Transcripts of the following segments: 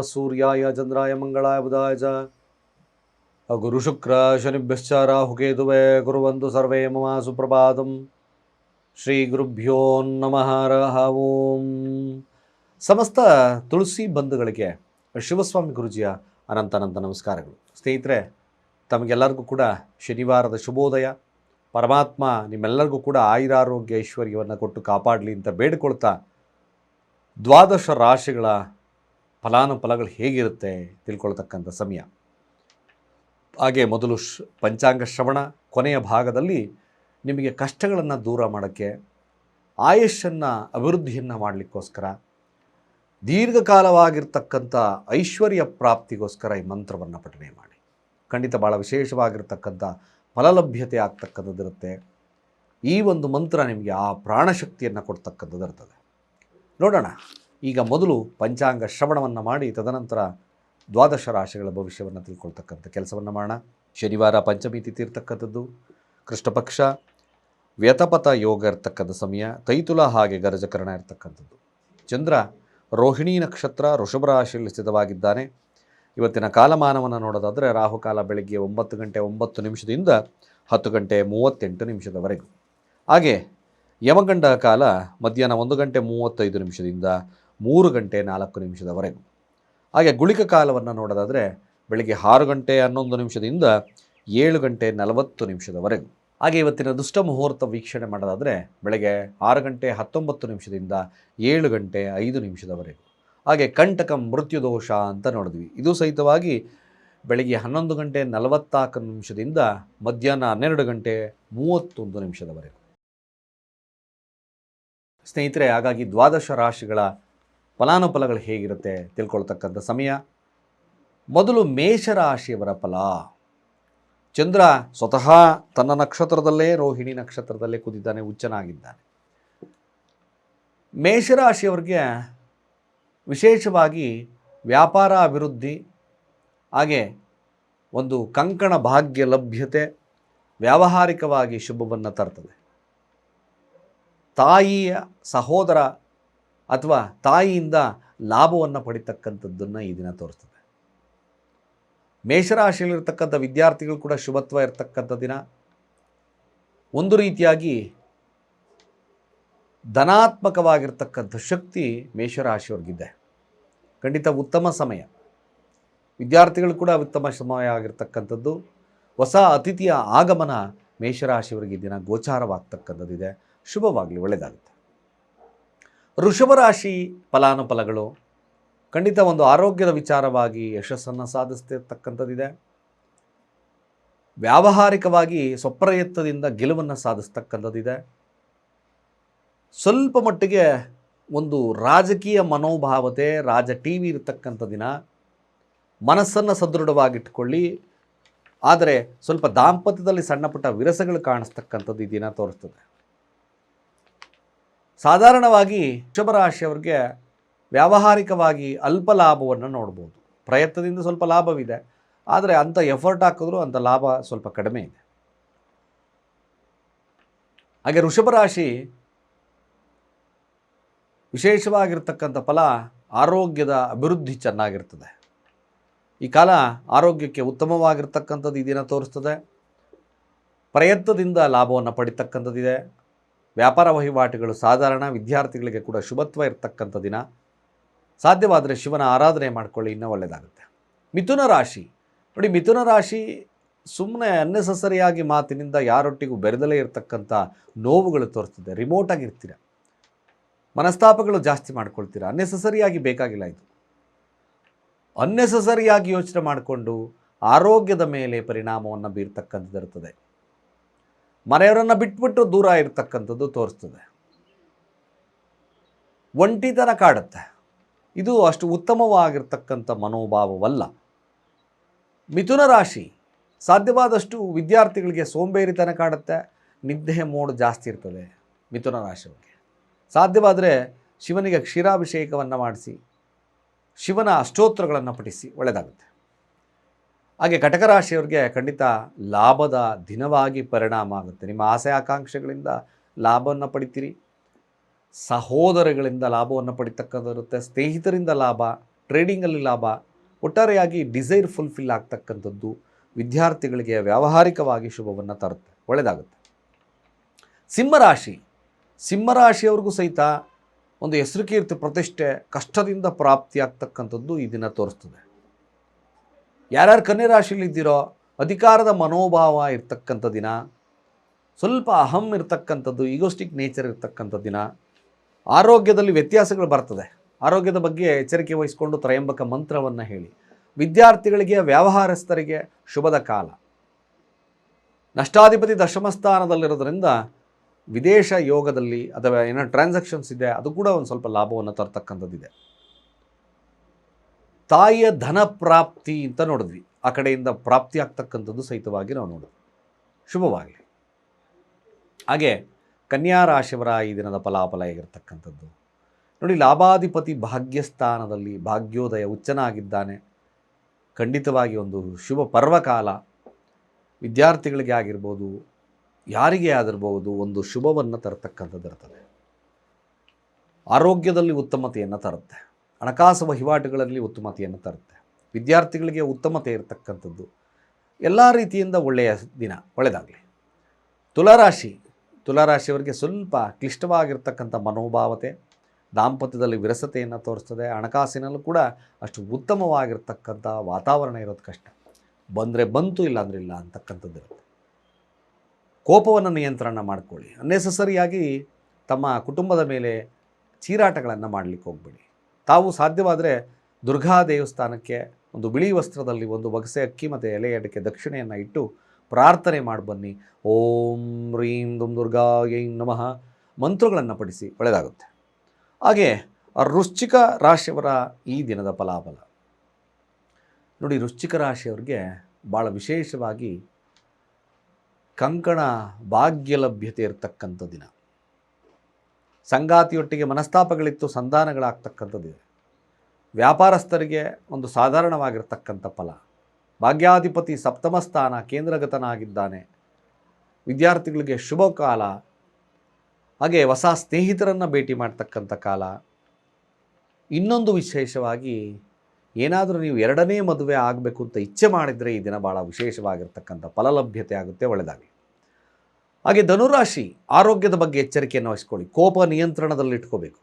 ಸೂರ್ಯಾಯ ಚಂದ್ರಾಯ ಮಂಗಳಾಯ ಬುಧಾಯ ಚ. ಗುರು ಶುಕ್ರ ಶನಿಭ್ಯಶ್ಚ ರಾಹುಕೇತುವೆ ಕುರುವಂತು ಸರ್ವೇ ಮಮ ಸುಪ್ರಭಾತಂ. ಶ್ರೀ ಗುರುಭ್ಯೋ ನಮಃ ರಹ ಓಂ. ಸಮಸ್ತ ತುಳಸಿ ಬಂಧುಗಳಿಗೆ ಶಿವಸ್ವಾಮಿ ಗುರುಜಿಯ ಅನಂತ ಅನಂತ ನಮಸ್ಕಾರಗಳು. ಸ್ನೇಹಿತರೆ, ತಮಗೆಲ್ಲರಿಗೂ ಕೂಡ ಶನಿವಾರದ ಶುಭೋದಯ. ಪರಮಾತ್ಮ ನಿಮ್ಮೆಲ್ಲರಿಗೂ ಕೂಡ ಆಯುರಾರೋಗ್ಯ ಐಶ್ವರ್ಯವನ್ನು ಕೊಟ್ಟು ಕಾಪಾಡಲಿ ಅಂತ ಬೇಡಿಕೊಳ್ತಾ ದ್ವಾದಶ ರಾಶಿಗಳ ಫಲಾನುಫಲಗಳು ಹೇಗಿರುತ್ತೆ ತಿಳ್ಕೊಳ್ತಕ್ಕಂಥ ಸಮಯ. ಹಾಗೆ ಮೊದಲು ಶ್ ಪಂಚಾಂಗ ಶ್ರವಣ, ಕೊನೆಯ ಭಾಗದಲ್ಲಿ ನಿಮಗೆ ಕಷ್ಟಗಳನ್ನು ದೂರ ಮಾಡೋಕ್ಕೆ ಆಯುಷನ್ನು ಅಭಿವೃದ್ಧಿಯನ್ನು ಮಾಡಲಿಕ್ಕೋಸ್ಕರ, ದೀರ್ಘಕಾಲವಾಗಿರ್ತಕ್ಕಂಥ ಐಶ್ವರ್ಯ ಪ್ರಾಪ್ತಿಗೋಸ್ಕರ ಈ ಮಂತ್ರವನ್ನು ಪಠನೆ ಮಾಡಿ. ಖಂಡಿತ ಭಾಳ ವಿಶೇಷವಾಗಿರ್ತಕ್ಕಂಥ ಫಲಲಭ್ಯತೆ ಆಗ್ತಕ್ಕಂಥದ್ದಿರುತ್ತೆ. ಈ ಒಂದು ಮಂತ್ರ ನಿಮಗೆ ಆ ಪ್ರಾಣಶಕ್ತಿಯನ್ನು ಕೊಡ್ತಕ್ಕಂಥದ್ದು ಇರ್ತದೆ ನೋಡೋಣ. ಈಗ ಮೊದಲು ಪಂಚಾಂಗ ಶ್ರವಣವನ್ನು ಮಾಡಿ, ತದನಂತರ ದ್ವಾದಶ ರಾಶಿಗಳ ಭವಿಷ್ಯವನ್ನು ತಿಳ್ಕೊಳ್ತಕ್ಕಂಥ ಕೆಲಸವನ್ನು ಮಾಡೋಣ. ಶನಿವಾರ ಪಂಚಮಿ ತಿಥಿ ಇರ್ತಕ್ಕಂಥದ್ದು. ಕೃಷ್ಣಪಕ್ಷ, ವ್ಯತಪಥ ಯೋಗ ಇರ್ತಕ್ಕಂಥ ಸಮಯ, ತೈತುಲ ಹಾಗೆ ಗರಜಕರಣ ಇರ್ತಕ್ಕಂಥದ್ದು. ಚಂದ್ರ ರೋಹಿಣಿ ನಕ್ಷತ್ರ ಋಷಭ ರಾಶಿಯಲ್ಲಿ ಸ್ಥಿತವಾಗಿದ್ದಾನೆ. ಇವತ್ತಿನ ಕಾಲಮಾನವನ್ನು ನೋಡೋದಾದರೆ ರಾಹುಕಾಲ ಬೆಳಗ್ಗೆ ಒಂಬತ್ತು ಗಂಟೆ ಒಂಬತ್ತು ನಿಮಿಷದಿಂದ ಹತ್ತು ಗಂಟೆ ಮೂವತ್ತೆಂಟು ನಿಮಿಷದವರೆಗೂ. ಹಾಗೆ ಯಮಗಂಡ ಕಾಲ ಮಧ್ಯಾಹ್ನ ಒಂದು ಗಂಟೆ ಮೂವತ್ತೈದು ನಿಮಿಷದಿಂದ ಮೂರು ಗಂಟೆ ನಾಲ್ಕು ನಿಮಿಷದವರೆಗೂ. ಹಾಗೆ ಗುಳಿಕ ಕಾಲವನ್ನು ನೋಡೋದಾದರೆ ಬೆಳಗ್ಗೆ ಆರು ಗಂಟೆ ಹನ್ನೊಂದು ನಿಮಿಷದಿಂದ ಏಳು ಗಂಟೆ ನಲವತ್ತು ನಿಮಿಷದವರೆಗೂ. ಹಾಗೆ ಇವತ್ತಿನ ದುಷ್ಟ ಮುಹೂರ್ತ ವೀಕ್ಷಣೆ ಮಾಡೋದಾದರೆ ಬೆಳಗ್ಗೆ ಆರು ಗಂಟೆ ಹತ್ತೊಂಬತ್ತು ನಿಮಿಷದಿಂದ ಏಳು ಗಂಟೆ ಐದು ನಿಮಿಷದವರೆಗೂ. ಹಾಗೆ ಕಂಟಕ ಮೃತ್ಯು ದೋಷ ಅಂತ ನೋಡಿದ್ವಿ. ಇದು ಸಹಿತವಾಗಿ ಬೆಳಗ್ಗೆ ಹನ್ನೊಂದು ಗಂಟೆ ನಲವತ್ತಾಲ್ಕು ನಿಮಿಷದಿಂದ ಮಧ್ಯಾಹ್ನ ಹನ್ನೆರಡು ಗಂಟೆ ಮೂವತ್ತೊಂದು ನಿಮಿಷದವರೆಗೂ. ಸ್ನೇಹಿತರೆ, ಹಾಗಾಗಿ ದ್ವಾದಶ ರಾಶಿಗಳ ಫಲಾನುಫಲಗಳು ಹೇಗಿರುತ್ತೆ ತಿಳ್ಕೊಳ್ತಕ್ಕಂಥ ಸಮಯ. ಮೊದಲು ಮೇಷರಾಶಿಯವರ ಫಲ. ಚಂದ್ರ ಸ್ವತಃ ತನ್ನ ನಕ್ಷತ್ರದಲ್ಲೇ, ರೋಹಿಣಿ ನಕ್ಷತ್ರದಲ್ಲೇ ಕುದಿದ್ದಾನೆ ಉಚ್ಚನಾಗಿದ್ದಾನೆ. ಮೇಷರಾಶಿಯವರಿಗೆ ವಿಶೇಷವಾಗಿ ವ್ಯಾಪಾರ ಅಭಿವೃದ್ಧಿ, ಹಾಗೆ ಒಂದು ಕಂಕಣ ಭಾಗ್ಯ ಲಭ್ಯತೆ ವ್ಯಾವಹಾರಿಕವಾಗಿ ಶುಭವನ್ನು ತರ್ತದೆ. ತಾಯಿಯ ಸಹೋದರ ಅಥವಾ ತಾಯಿಯಿಂದ ಲಾಭವನ್ನು ಪಡಿತಕ್ಕಂಥದ್ದನ್ನು ಈ ದಿನ ತೋರಿಸ್ತದೆ. ಮೇಷರಾಶಿಯಲ್ಲಿರ್ತಕ್ಕಂಥ ವಿದ್ಯಾರ್ಥಿಗಳು ಕೂಡ ಶುಭತ್ವ ಇರತಕ್ಕಂಥ ದಿನ. ಒಂದು ರೀತಿಯಾಗಿ ಧನಾತ್ಮಕವಾಗಿರ್ತಕ್ಕಂಥ ಶಕ್ತಿ ಮೇಷರಾಶಿಯವ್ರಿಗಿದೆ. ಖಂಡಿತ ಉತ್ತಮ ಸಮಯ. ವಿದ್ಯಾರ್ಥಿಗಳು ಕೂಡ ಉತ್ತಮ ಸಮಯ ಆಗಿರ್ತಕ್ಕಂಥದ್ದು. ಹೊಸ ಅತಿಥಿಯ ಆಗಮನ ಮೇಷರಾಶಿಯವರಿಗೆ ದಿನ ಗೋಚಾರವಾಗ್ತಕ್ಕಂಥದ್ದಿದೆ. ಶುಭವಾಗಲಿ ಒಳ್ಳೆಯದಾಗುತ್ತೆ ರಾಶಿ ಫಲಾನುಫಲಗಳು ಖಂಡಿತ ಒಂದು ಆರೋಗ್ಯದ ವಿಚಾರವಾಗಿ ಯಶಸ್ಸನ್ನು ಸಾಧಿಸ್ತಿರ್ತಕ್ಕಂಥದ್ದಿದೆ. ವ್ಯಾವಹಾರಿಕವಾಗಿ ಸ್ವಪ್ರಯತ್ನದಿಂದ ಗೆಲುವನ್ನು ಸಾಧಿಸ್ತಕ್ಕಂಥದ್ದಿದೆ. ಸ್ವಲ್ಪ ಮಟ್ಟಿಗೆ ಒಂದು ರಾಜಕೀಯ ಮನೋಭಾವತೆ, ರಾಜ ಟಿ ವಿ ಇರತಕ್ಕಂಥ ದಿನ, ಮನಸ್ಸನ್ನು ಸದೃಢವಾಗಿಟ್ಕೊಳ್ಳಿ. ಆದರೆ ಸ್ವಲ್ಪ ದಾಂಪತ್ಯದಲ್ಲಿ ಸಣ್ಣಪುಟ್ಟ ವಿರಸಗಳು ಕಾಣಿಸ್ತಕ್ಕಂಥದ್ದು ಈ ದಿನ ತೋರಿಸ್ತದೆ. ಸಾಧಾರಣವಾಗಿ ವೃಷಭರಾಶಿಯವರಿಗೆ ವ್ಯಾವಹಾರಿಕವಾಗಿ ಅಲ್ಪ ಲಾಭವನ್ನು ನೋಡ್ಬೋದು. ಪ್ರಯತ್ನದಿಂದ ಸ್ವಲ್ಪ ಲಾಭವಿದೆ. ಆದರೆ ಅಂಥ ಎಫರ್ಟ್ ಹಾಕಿದ್ರೂ ಅಂಥ ಲಾಭ ಸ್ವಲ್ಪ ಕಡಿಮೆ ಇದೆ. ಹಾಗೆ ವೃಷಭರಾಶಿ ವಿಶೇಷವಾಗಿರ್ತಕ್ಕಂಥ ಫಲ ಆರೋಗ್ಯದ ಅಭಿವೃದ್ಧಿ ಚೆನ್ನಾಗಿರ್ತದೆ. ಈ ಕಾಲ ಆರೋಗ್ಯಕ್ಕೆ ಉತ್ತಮವಾಗಿರ್ತಕ್ಕಂಥದ್ದು ಈ ದಿನ ತೋರಿಸ್ತದೆ. ಪ್ರಯತ್ನದಿಂದ ಲಾಭವನ್ನು ಪಡಿತಕ್ಕಂಥದ್ದಿದೆ. ವ್ಯಾಪಾರ ವಹಿವಾಟುಗಳು ಸಾಧಾರಣ ವಿದ್ಯಾರ್ಥಿಗಳಿಗೆ ಕೂಡ ಶುಭತ್ವ ಇರತಕ್ಕಂಥ ದಿನ. ಸಾಧ್ಯವಾದರೆ ಶಿವನ ಆರಾಧನೆ ಮಾಡಿಕೊಳ್ಳಿ, ಇನ್ನೂ ಒಳ್ಳೆಯದಾಗುತ್ತೆ. ಮಿಥುನ ರಾಶಿ. ನೋಡಿ, ಮಿಥುನ ರಾಶಿ ಸುಮ್ಮನೆ ಅನ್ನೆಸಸರಿಯಾಗಿ ಮಾತಿನಿಂದ ಯಾರೊಟ್ಟಿಗೂ ಬೆರೆದಲೇ ಇರತಕ್ಕಂಥ ನೋವುಗಳು ತೋರಿಸ್ತದೆ ರಿಮೋಟಾಗಿರ್ತೀರ ಮನಸ್ತಾಪಗಳು ಜಾಸ್ತಿ ಮಾಡ್ಕೊಳ್ತೀರ. ಅನ್ನೆಸಸರಿಯಾಗಿ ಬೇಕಾಗಿಲ್ಲ ಇದು. ಅನ್ನೆಸಸರಿಯಾಗಿ ಯೋಚನೆ ಮಾಡಿಕೊಂಡು ಆರೋಗ್ಯದ ಮೇಲೆ ಪರಿಣಾಮವನ್ನು ಬೀರ್ತಕ್ಕಂಥದ್ದು ಇರ್ತದೆ. ಮನೆಯವರನ್ನು ಬಿಟ್ಬಿಟ್ಟು ದೂರ ಇರತಕ್ಕಂಥದ್ದು ತೋರಿಸ್ತದೆ. ಒಂಟಿತನ ಕಾಡುತ್ತೆ. ಇದು ಅಷ್ಟು ಉತ್ತಮವಾಗಿರ್ತಕ್ಕಂಥ ಮನೋಭಾವವಲ್ಲ. ಮಿಥುನ ರಾಶಿ ಸಾಧ್ಯವಾದಷ್ಟು ವಿದ್ಯಾರ್ಥಿಗಳಿಗೆ ಸೋಂಬೇರಿತನ ಕಾಡುತ್ತೆ. ನಿದ್ದೆ ಮೋಡು ಜಾಸ್ತಿ ಇರ್ತದೆ ಮಿಥುನ ರಾಶಿಯವರಿಗೆ. ಸಾಧ್ಯವಾದರೆ ಶಿವನಿಗೆ ಕ್ಷೀರಾಭಿಷೇಕವನ್ನು ಮಾಡಿಸಿ, ಶಿವನ ಅಷ್ಟೋತ್ರಗಳನ್ನು ಪಠಿಸಿ ಒಳ್ಳೆಯದಾಗುತ್ತೆ ಹಾಗೆ ಕಟಕ ರಾಶಿಯವರಿಗೆ ಖಂಡಿತ ಲಾಭದ ದಿನವಾಗಿ ಪರಿಣಾಮ ಆಗುತ್ತೆ. ನಿಮ್ಮ ಆಸೆ ಆಕಾಂಕ್ಷೆಗಳಿಂದ ಲಾಭವನ್ನು ಪಡಿತೀರಿ. ಸಹೋದರಗಳಿಂದ ಲಾಭವನ್ನು ಪಡಿತಕ್ಕಂಥದ್ದಿರುತ್ತೆ. ಸ್ನೇಹಿತರಿಂದ ಲಾಭ ಟ್ರೇಡಿಂಗಲ್ಲಿ ಲಾಭ, ಒಟ್ಟಾರೆಯಾಗಿ ಡಿಸೈರ್ ಫುಲ್ಫಿಲ್ ಆಗ್ತಕ್ಕಂಥದ್ದು ವಿದ್ಯಾರ್ಥಿಗಳಿಗೆ ವ್ಯಾವಹಾರಿಕವಾಗಿ ಶುಭವನ್ನು ತರುತ್ತೆ. ಒಳ್ಳೆಯದಾಗುತ್ತೆ ಸಿಂಹರಾಶಿ ಸಿಂಹರಾಶಿಯವ್ರಿಗೂ ಸಹಿತ ಒಂದು ಹೆಸರು ಕೀರ್ತಿ ಪ್ರತಿಷ್ಠೆ ಕಷ್ಟದಿಂದ ಪ್ರಾಪ್ತಿಯಾಗ್ತಕ್ಕಂಥದ್ದು ಈ ದಿನ ತೋರಿಸ್ತದೆ. ಯಾರ್ಯಾರು ಕನ್ಯೆ ರಾಶಿಯಲ್ಲಿದ್ದೀರೋ ಅಧಿಕಾರದ ಮನೋಭಾವ ಇರ್ತಕ್ಕಂಥ ದಿನ, ಸ್ವಲ್ಪ ಅಹಂ ಇರ್ತಕ್ಕಂಥದ್ದು ಈಗೋಸ್ಟಿಕ್ ನೇಚರ್ ಇರ್ತಕ್ಕಂಥ ದಿನ, ಆರೋಗ್ಯದಲ್ಲಿ ವ್ಯತ್ಯಾಸಗಳು ಬರ್ತದೆ. ಆರೋಗ್ಯದ ಬಗ್ಗೆ ಎಚ್ಚರಿಕೆ ವಹಿಸಿಕೊಂಡು ತ್ರಯಂಬಕ ಮಂತ್ರವನ್ನು ಹೇಳಿ. ವಿದ್ಯಾರ್ಥಿಗಳಿಗೆ, ವ್ಯವಹಾರಸ್ಥರಿಗೆ ಶುಭದ ಕಾಲ. ನಷ್ಟಾಧಿಪತಿ ದಶಮ ಸ್ಥಾನದಲ್ಲಿರೋದ್ರಿಂದ ವಿದೇಶ ಯೋಗದಲ್ಲಿ ಅಥವಾ ಏನೋ ಟ್ರಾನ್ಸಾಕ್ಷನ್ಸ್ ಇದೆ, ಅದು ಕೂಡ ಒಂದು ಸ್ವಲ್ಪ ಲಾಭವನ್ನು ತರ್ತಕ್ಕಂಥದ್ದಿದೆ. ತಾಯಿಯ ಧನ ಪ್ರಾಪ್ತಿ ಅಂತ ನೋಡಿದ್ವಿ. ಆ ಕಡೆಯಿಂದ ಪ್ರಾಪ್ತಿ ಆಗ್ತಕ್ಕಂಥದ್ದು ಸಹಿತವಾಗಿ ನಾವು ನೋಡಿದ್ವಿ. ಶುಭವಾಗಲಿ. ಹಾಗೆ ಕನ್ಯಾ ರಾಶಿಯವರ ಈ ದಿನದ ಫಲಾಫಲ ಹೇಗಿರ್ತಕ್ಕಂಥದ್ದು? ನೋಡಿ, ಲಾಭಾಧಿಪತಿ ಭಾಗ್ಯಸ್ಥಾನದಲ್ಲಿ ಭಾಗ್ಯೋದಯ ಉಚ್ಚನಾಗಿದ್ದಾನೆ. ಖಂಡಿತವಾಗಿ ಒಂದು ಶುಭ ಪರ್ವಕಾಲ ವಿದ್ಯಾರ್ಥಿಗಳಿಗೆ ಆಗಿರ್ಬೋದು, ಯಾರಿಗೆ ಆಗಿರ್ಬೋದು ಒಂದು ಶುಭವನ್ನು ತರತಕ್ಕಂಥದ್ದು ಇರ್ತದೆ ಆರೋಗ್ಯದಲ್ಲಿ ಉತ್ತಮತೆಯನ್ನು ತರುತ್ತೆ. ಹಣಕಾಸು ವಹಿವಾಟುಗಳಲ್ಲಿ ಉತ್ತಮತೆಯನ್ನು ತರುತ್ತೆ. ವಿದ್ಯಾರ್ಥಿಗಳಿಗೆ ಉತ್ತಮತೆ ಇರತಕ್ಕಂಥದ್ದು. ಎಲ್ಲ ರೀತಿಯಿಂದ ಒಳ್ಳೆಯ ದಿನ ಒಳ್ಳೆಯದಾಗಲಿ ತುಲಾರಾಶಿ, ತುಲಾರಾಶಿಯವರಿಗೆ ಸ್ವಲ್ಪ ಕ್ಲಿಷ್ಟವಾಗಿರ್ತಕ್ಕಂಥ ಮನೋಭಾವತೆ, ದಾಂಪತ್ಯದಲ್ಲಿ ವಿರಸತೆಯನ್ನು ತೋರಿಸ್ತದೆ. ಹಣಕಾಸಿನಲ್ಲೂ ಕೂಡ ಅಷ್ಟು ಉತ್ತಮವಾಗಿರ್ತಕ್ಕಂಥ ವಾತಾವರಣ ಇರೋದು ಕಷ್ಟ. ಬಂದರೆ ಬಂತು ಇಲ್ಲ ಅಂದ್ರೆ ಇಲ್ಲ ಅಂತಕ್ಕಂಥದ್ದು ಇರುತ್ತೆ. ಕೋಪವನ್ನು ನಿಯಂತ್ರಣ ಮಾಡಿಕೊಳ್ಳಿ. ಅನ್ನೆಸಸರಿಯಾಗಿ ತಮ್ಮ ಕುಟುಂಬದ ಮೇಲೆ ಚೀರಾಟಗಳನ್ನು ಮಾಡಲಿಕ್ಕೆ ಹೋಗಬೇಡಿ. ತಾವು ಸಾಧ್ಯವಾದರೆ ದುರ್ಗಾ ದೇವಸ್ಥಾನಕ್ಕೆ ಒಂದು ಬಿಳಿ ವಸ್ತ್ರದಲ್ಲಿ ಒಂದು ಬಗಸೆ ಅಕ್ಕಿ ಮತ್ತು ಎಲೆ ಅಡಿಕೆ ದಕ್ಷಿಣೆಯನ್ನು ಇಟ್ಟು ಪ್ರಾರ್ಥನೆ ಮಾಡಿ ಬನ್ನಿ. ಓಂ ರೀಂ ದುಂ ದುರ್ಗಾ ಐಂ ನಮಃ. ಮಂತ್ರಗಳನ್ನು ಪಡಿಸಿ ಒಳ್ಳೆಯದಾಗುತ್ತೆ. ಹಾಗೆ ವೃಶ್ಚಿಕ ರಾಶಿಯವರ ಈ ದಿನದ ಫಲಾಫಲ. ನೋಡಿ ವೃಶ್ಚಿಕ ರಾಶಿಯವರಿಗೆ ಭಾಳ ವಿಶೇಷವಾಗಿ ಕಂಕಣ ಭಾಗ್ಯ ಲಭ್ಯತೆ ಇರತಕ್ಕಂಥ ದಿನ. ಸಂಗಾತಿಯೊಟ್ಟಿಗೆ ಮನಸ್ತಾಪಗಳಿತ್ತು ಸಂಧಾನಗಳಾಗ್ತಕ್ಕಂಥದ್ದಿದೆ ವ್ಯಾಪಾರಸ್ಥರಿಗೆ ಒಂದು ಸಾಧಾರಣವಾಗಿರ್ತಕ್ಕಂಥ ಫಲ. ಭಾಗ್ಯಾಧಿಪತಿ ಸಪ್ತಮ ಸ್ಥಾನ, ಕೇಂದ್ರಗತನಾಗಿದ್ದಾನೆ. ವಿದ್ಯಾರ್ಥಿಗಳಿಗೆ ಶುಭ ಕಾಲ. ಹಾಗೆ ಹೊಸ ಸ್ನೇಹಿತರನ್ನು ಭೇಟಿ ಮಾಡ್ತಕ್ಕಂಥ ಕಾಲ. ಇನ್ನೊಂದು ವಿಶೇಷವಾಗಿ ಏನಾದರೂ ನೀವು ಎರಡನೇ ಮದುವೆ ಆಗಬೇಕು ಅಂತ ಇಚ್ಛೆ ಮಾಡಿದರೆ ಈ ದಿನ ಭಾಳ ವಿಶೇಷವಾಗಿರ್ತಕ್ಕಂಥ ಫಲಲಭ್ಯತೆ ಆಗುತ್ತೆ ಒಳ್ಳೆಯದಾಗಲಿ ಹಾಗೆ ಧನುರಾಶಿ ಆರೋಗ್ಯದ ಬಗ್ಗೆ ಎಚ್ಚರಿಕೆಯನ್ನು ವಹಿಸ್ಕೊಳ್ಳಿ. ಕೋಪ ನಿಯಂತ್ರಣದಲ್ಲಿ ಇಟ್ಕೋಬೇಕು.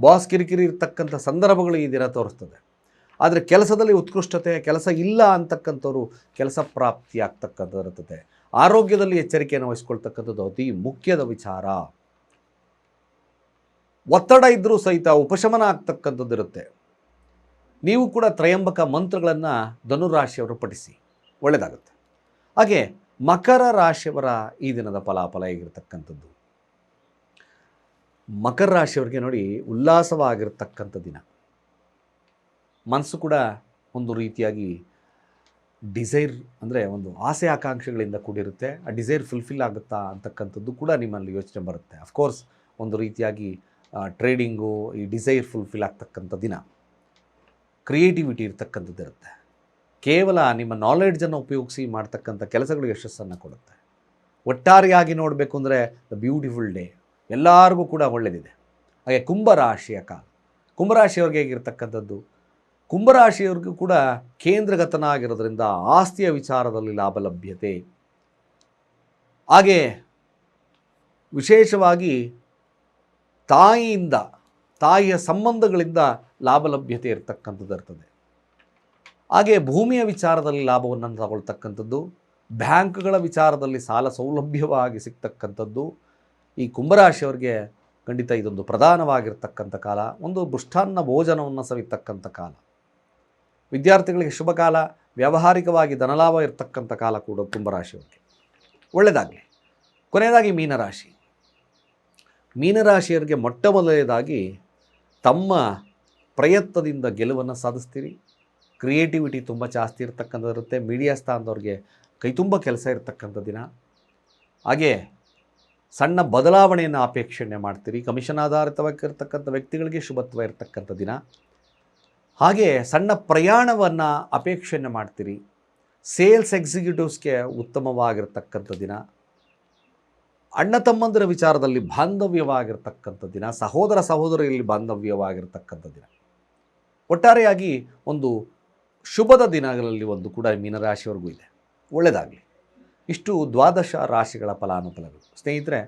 ಬಾಸ್ ಕಿರಿಕಿರಿ ಇರತಕ್ಕಂಥ ಸಂದರ್ಭಗಳು ಈ ದಿನ ತೋರಿಸ್ತದೆ. ಆದರೆ ಕೆಲಸದಲ್ಲಿ ಉತ್ಕೃಷ್ಟತೆ, ಕೆಲಸ ಇಲ್ಲ ಅಂತಕ್ಕಂಥವ್ರು ಕೆಲಸ ಪ್ರಾಪ್ತಿ ಆಗ್ತಕ್ಕಂಥದ್ದು ಆರೋಗ್ಯದಲ್ಲಿ ಎಚ್ಚರಿಕೆಯನ್ನು ವಹಿಸ್ಕೊಳ್ತಕ್ಕಂಥದ್ದು ಅತಿ ಮುಖ್ಯದ ವಿಚಾರ. ಒತ್ತಡ ಇದ್ದರೂ ಸಹಿತ ಉಪಶಮನ ಆಗ್ತಕ್ಕಂಥದ್ದು ಇರುತ್ತೆ. ನೀವು ಕೂಡ ತ್ರಯಂಬಕ ಮಂತ್ರಗಳನ್ನು ಧನುರಾಶಿಯವರು ಪಠಿಸಿ. ಒಳ್ಳೆಯದಾಗುತ್ತೆ ಹಾಗೆ ಮಕರ ರಾಶಿಯವರ ಈ ದಿನದ ಫಲಾಫಲ ಹೇಗಿರ್ತಕ್ಕಂಥದ್ದು? ಮಕರ ರಾಶಿಯವರಿಗೆ ನೋಡಿ ಉಲ್ಲಾಸವಾಗಿರ್ತಕ್ಕಂಥ ದಿನ. ಮನಸ್ಸು ಕೂಡ ಒಂದು ರೀತಿಯಾಗಿ ಡಿಸೈರ್ ಅಂದರೆ ಒಂದು ಆಸೆ ಆಕಾಂಕ್ಷೆಗಳಿಂದ ಕೂಡಿರುತ್ತೆ. ಆ ಡಿಸೈರ್ ಫುಲ್ಫಿಲ್ ಆಗುತ್ತಾ ಅಂತಕ್ಕಂಥದ್ದು ಕೂಡ ನಿಮ್ಮಲ್ಲಿ ಯೋಚನೆ ಬರುತ್ತೆ. ಅಫ್ಕೋರ್ಸ್ ಒಂದು ರೀತಿಯಾಗಿ ಟ್ರೇಡಿಂಗು ಈ ಡಿಸೈರ್ ಫುಲ್ಫಿಲ್ ಆಗ್ತಕ್ಕಂಥ ದಿನ. ಕ್ರಿಯೇಟಿವಿಟಿ ಇರ್ತಕ್ಕಂಥದ್ದು ಇರುತ್ತೆ ಕೇವಲ ನಿಮ್ಮ ನಾಲೆಡ್ಜನ್ನು ಉಪಯೋಗಿಸಿ ಮಾಡ್ತಕ್ಕಂಥ ಕೆಲಸಗಳು ಯಶಸ್ಸನ್ನು ಕೊಡುತ್ತೆ. ಒಟ್ಟಾರೆಯಾಗಿ ನೋಡಬೇಕು ಅಂದರೆ ದ ಬ್ಯೂಟಿಫುಲ್ ಡೇ ಎಲ್ಲರಿಗೂ ಕೂಡ ಒಳ್ಳೆಯದಿದೆ ಹಾಗೆ ಕುಂಭರಾಶಿಯ ಕಾಲ. ಕುಂಭರಾಶಿಯವ್ರಿಗೆ ಹೇಗಿರ್ತಕ್ಕಂಥದ್ದು? ಕುಂಭರಾಶಿಯವ್ರಿಗೂ ಕೂಡ ಕೇಂದ್ರಗತನಾಗಿರೋದ್ರಿಂದ ಆಸ್ತಿಯ ವಿಚಾರದಲ್ಲಿ ಲಾಭ ಲಭ್ಯತೆ. ಹಾಗೆ ವಿಶೇಷವಾಗಿ ತಾಯಿಯಿಂದ, ತಾಯಿಯ ಸಂಬಂಧಗಳಿಂದ ಲಾಭ ಲಭ್ಯತೆ ಇರತಕ್ಕಂಥದ್ದು ಇರ್ತದೆ. ಹಾಗೆ ಭೂಮಿಯ ವಿಚಾರದಲ್ಲಿ ಲಾಭವನ್ನು ತಗೊಳ್ತಕ್ಕಂಥದ್ದು, ಬ್ಯಾಂಕ್ಗಳ ವಿಚಾರದಲ್ಲಿ ಸಾಲ ಸೌಲಭ್ಯವಾಗಿ ಸಿಗ್ತಕ್ಕಂಥದ್ದು, ಈ ಕುಂಭರಾಶಿಯವರಿಗೆ ಖಂಡಿತ ಇದೊಂದು ಪ್ರಧಾನವಾಗಿರ್ತಕ್ಕಂಥ ಕಾಲ, ಒಂದು ಮೃಷ್ಟಾನ್ನ ಭೋಜನವನ್ನು ಸವಿತಕ್ಕಂಥ ಕಾಲ. ವಿದ್ಯಾರ್ಥಿಗಳಿಗೆ ಶುಭ ಕಾಲ, ವ್ಯಾವಹಾರಿಕವಾಗಿ ಧನಲಾಭ ಇರತಕ್ಕಂಥ ಕಾಲ ಕೂಡ ಕುಂಭರಾಶಿಯವರಿಗೆ. ಒಳ್ಳೆಯದಾಗಲಿ ಕೊನೆಯದಾಗಿ ಮೀನರಾಶಿ. ಮೀನರಾಶಿಯವರಿಗೆ ಮೊಟ್ಟ ಮೊದಲನೇದಾಗಿ ತಮ್ಮ ಪ್ರಯತ್ನದಿಂದ ಗೆಲುವನ್ನು ಸಾಧಿಸ್ತೀರಿ. ಕ್ರಿಯೇಟಿವಿಟಿ ತುಂಬ ಜಾಸ್ತಿ ಇರ್ತಕ್ಕಂಥದ್ದು ಇರುತ್ತೆ ಮೀಡಿಯಾ ಸ್ಥಾನದವ್ರಿಗೆ ಕೈ ತುಂಬ ಕೆಲಸ ಇರ್ತಕ್ಕಂಥ ದಿನ. ಹಾಗೆ ಸಣ್ಣ ಬದಲಾವಣೆಯನ್ನು ಅಪೇಕ್ಷಣೆ ಮಾಡ್ತೀರಿ. ಕಮಿಷನ್ ಆಧಾರಿತವಾಗಿರ್ತಕ್ಕಂಥ ವ್ಯಕ್ತಿಗಳಿಗೆ ಶುಭತ್ವ ಇರತಕ್ಕಂಥ ದಿನ. ಹಾಗೆ ಸಣ್ಣ ಪ್ರಯಾಣವನ್ನು ಅಪೇಕ್ಷಣೆ ಮಾಡ್ತೀರಿ. ಸೇಲ್ಸ್ ಎಕ್ಸಿಕ್ಯೂಟಿವ್ಸ್ಗೆ ಉತ್ತಮವಾಗಿರ್ತಕ್ಕಂಥ ದಿನ. ಅಣ್ಣ ತಮ್ಮಂದಿರ ವಿಚಾರದಲ್ಲಿ ಬಾಂಧವ್ಯವಾಗಿರ್ತಕ್ಕಂಥ ದಿನ. ಸಹೋದರ ಸಹೋದರಿಯಲ್ಲಿ ಬಾಂಧವ್ಯವಾಗಿರ್ತಕ್ಕಂಥ ದಿನ. ಒಟ್ಟಾರೆಯಾಗಿ ಒಂದು ಶುಭದ ದಿನಗಳಲ್ಲಿ ಒಂದು ಕೂಡ ಮೀನರಾಶಿವರೆಗೂ ಇದೆ. ಒಳ್ಳೆಯದಾಗಲಿ ಇಷ್ಟು ದ್ವಾದಶ ರಾಶಿಗಳ ಫಲಾನುಫಲಗಳು. ಸ್ನೇಹಿತರೆ,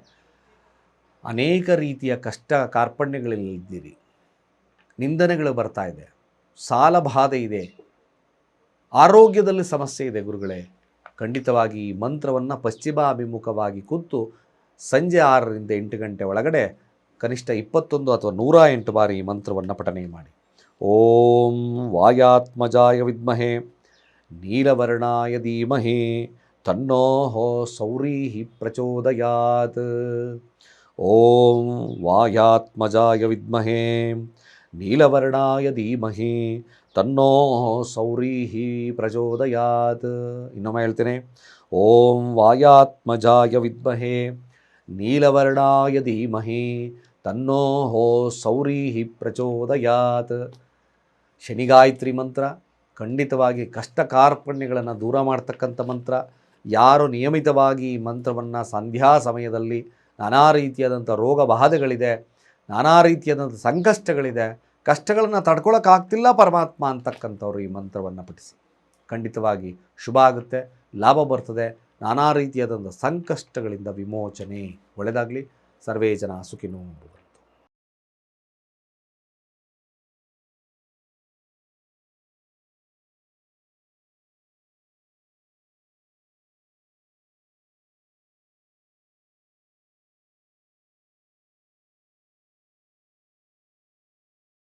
ಅನೇಕ ರೀತಿಯ ಕಷ್ಟ ಕಾರ್ಪಣ್ಯಗಳಲ್ಲಿದ್ದೀರಿ ನಿಂದನೆಗಳು ಬರ್ತಾ ಇದೆ. ಸಾಲ ಬಾಧೆ ಇದೆ. ಆರೋಗ್ಯದಲ್ಲಿ ಸಮಸ್ಯೆ ಇದೆ ಗುರುಗಳೇ. ಖಂಡಿತವಾಗಿ ಈ ಮಂತ್ರವನ್ನು ಪಶ್ಚಿಮಾಭಿಮುಖವಾಗಿ ಕೂತು ಸಂಜೆ ಆರರಿಂದ ಎಂಟು ಗಂಟೆ ಒಳಗಡೆ ಕನಿಷ್ಠ ಇಪ್ಪತ್ತೊಂದು ಅಥವಾ ನೂರ ಎಂಟು ಬಾರಿ ಈ ಮಂತ್ರವನ್ನು ಪಠನೆ ಮಾಡಿ. ಓಂ ವಾಯಾತ್ಮಜಾಯ ವಿದ್ಮಹೆ ನೀಲವರ್ಣಾಯ ಧೀಮಹಿ ತನ್ನೋ ಸೌರೀಹಿ ಪ್ರಚೋದಯಾತ್ ಓಂ ವಾಯಾತ್ಮಜಾಯ ವಿದ್ಮಹೆ ನೀಲವರ್ಣಾಯ ಧೀಮಹಿ ತನ್ನೋ ಸೌರೀಹಿ ಪ್ರಚೋದಯಾತ್ ಇನ್ನೊಮ್ಮೆ ಹೇಳ್ತೇನೆ ಓಂ ವಾಯಾತ್ಮಜಾಯ ವಿದ್ಮಹೆ ನೀಲವರ್ಣಾಯ ಧೀಮಹಿ ತನ್ನೋ ಸೌರೀಹಿ ಪ್ರಚೋದಯಾತ್ ಶನಿಗಾಯತ್ರಿ ಮಂತ್ರ, ಖಂಡಿತವಾಗಿ ಕಷ್ಟ ಕಾರ್ಪಣ್ಯಗಳನ್ನು ದೂರ ಮಾಡ್ತಕ್ಕಂಥ ಮಂತ್ರ, ಯಾರು ನಿಯಮಿತವಾಗಿ ಈ ಮಂತ್ರವನ್ನು ಸಂಧ್ಯಾ ಸಮಯದಲ್ಲಿ ನಾನಾ ರೀತಿಯಾದಂಥ ರೋಗ ಬಾಧೆಗಳಿದೆ, ನಾನಾ ರೀತಿಯಾದಂಥ ಸಂಕಷ್ಟಗಳಿದೆ, ಕಷ್ಟಗಳನ್ನು ತಡ್ಕೊಳಕ್ಕಾಗ್ತಿಲ್ಲ ಪರಮಾತ್ಮ ಅಂತಕ್ಕಂಥವ್ರು ಈ ಮಂತ್ರವನ್ನು ಪಠಿಸಿ ಖಂಡಿತವಾಗಿ ಶುಭ ಆಗುತ್ತೆ, ಲಾಭ ಬರ್ತದೆ, ನಾನಾ ರೀತಿಯಾದಂಥ ಸಂಕಷ್ಟಗಳಿಂದ ವಿಮೋಚನೆ ಒಳ್ಳೆಯದಾಗಲಿ ಸರ್ವೇ ಜನ ಸುಖಿನೋ.